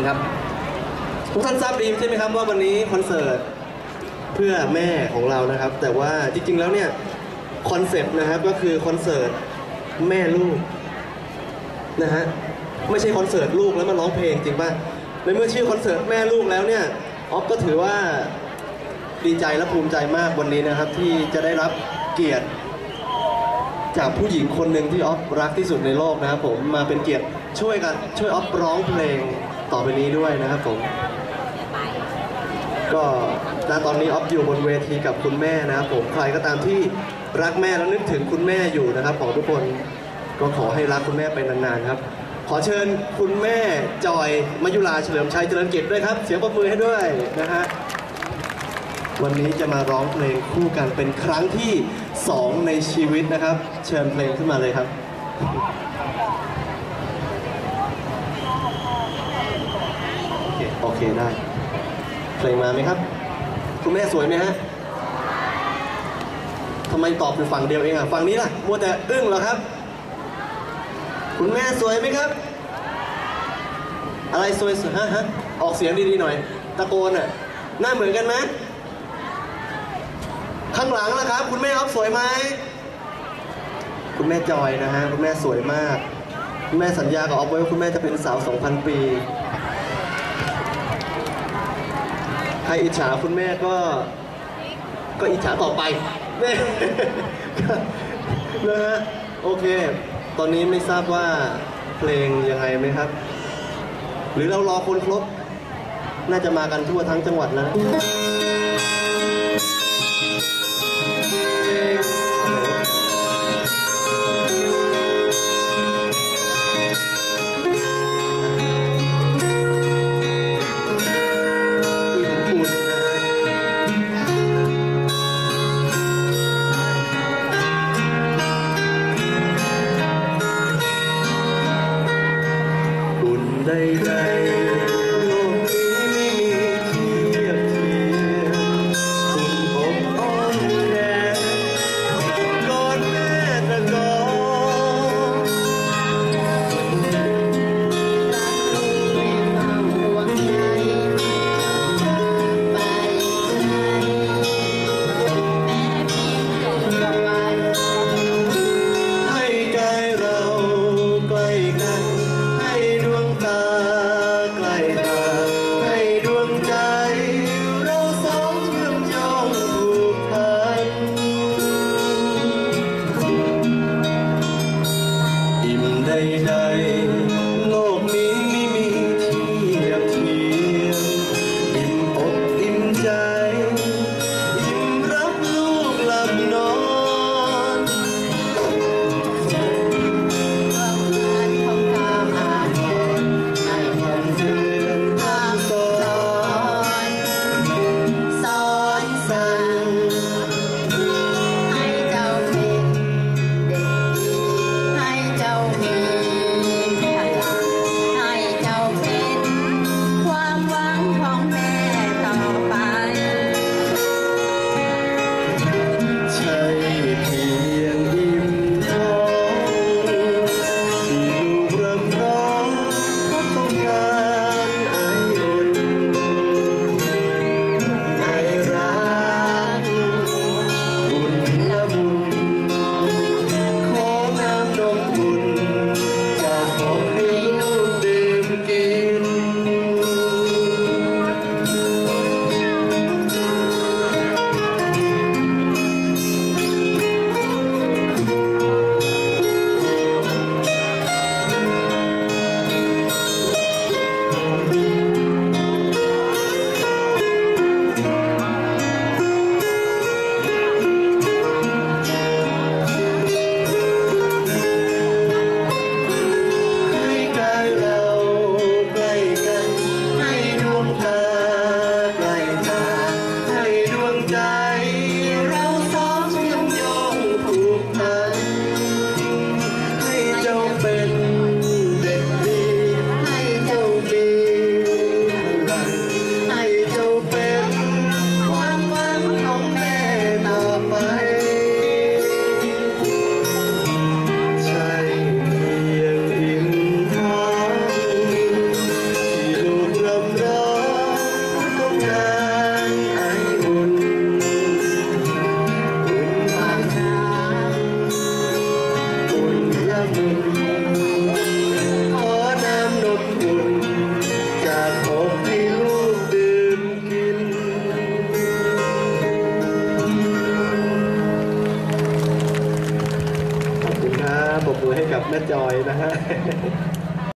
นะครับ ทุกท่านทราบดีใช่ไหมครับว่าวันนี้คอนเสิร์ตเพื่อแม่ของเรานะครับ แต่ว่าจริงๆแล้วเนี่ยคอนเซปต์นะครับก็คือคอนเสิร์ตแม่ลูกนะฮะไม่ใช่คอนเสิร์ตลูกแล้วมาร้องเพลงจริงป่ะในเมื่อชื่อคอนเสิร์ตแม่ลูกแล้วเนี่ยออฟก็ถือว่าดีใจและภูมิใจมากวันนี้นะครับ ที่จะได้รับเกียรติ จากผู้หญิงคนหนึ่งที่ออฟรักที่สุดในโลกนะครับผมมาเป็นเกียรติช่วยกันช่วยออฟร้องเพลง ต่อไปนี้ด้วยนะครับผมก็ณตอนนี้ออฟอยู่บนเวทีกับคุณแม่นะครับผมใครก็ตามที่รักแม่แล้วนึกถึงคุณแม่อยู่นะครับของทุกคนก็ขอให้รักคุณแม่ไปนานๆครับ ขอเชิญคุณแม่จอยมายุราเฉลิมชัยเจริญเกียรติด้วยครับ เสียงปรบมือให้ด้วยนะฮะวันนี้จะมาร้องเพลงคู่กันเป็นครั้งที่สองในชีวิตนะครับ เชิญเพลงขึ้นมาเลยครับ โอเคได้ เพลงมาไหมครับ คุณแม่สวยไหมฮะทำไมตอบอยู่ฝั่งเดียวเองอะฝั่งนี้ล่ะมัวแต่อึ้งเหรอครับ คุณแม่สวยไหมครับ อะไรสวยสุดฮะฮะออกเสียงดีๆหน่อย ตะโกนอะหน้าเหมือนกันไหมข้างหลังล่ะครับ คุณแม่ออฟสวยไหมคุณแม่จอยนะฮะคุณแม่สวยมาก คุณแม่สัญญากับออฟไว้ว่าคุณแม่จะเป็นสาว 2,000 ปี ใค รอิจฉาคุณแม่ก็ ก็อิจฉาต่อไปแม่นะฮะโอเค ตอนนี้ไม่ทราบว่าเพลงยังไงไหมครับ หรือเรารอคนครบ น่าจะมากันทั่วทั้งจังหวัดแล้ว บุญ day day. จอยนะฮะ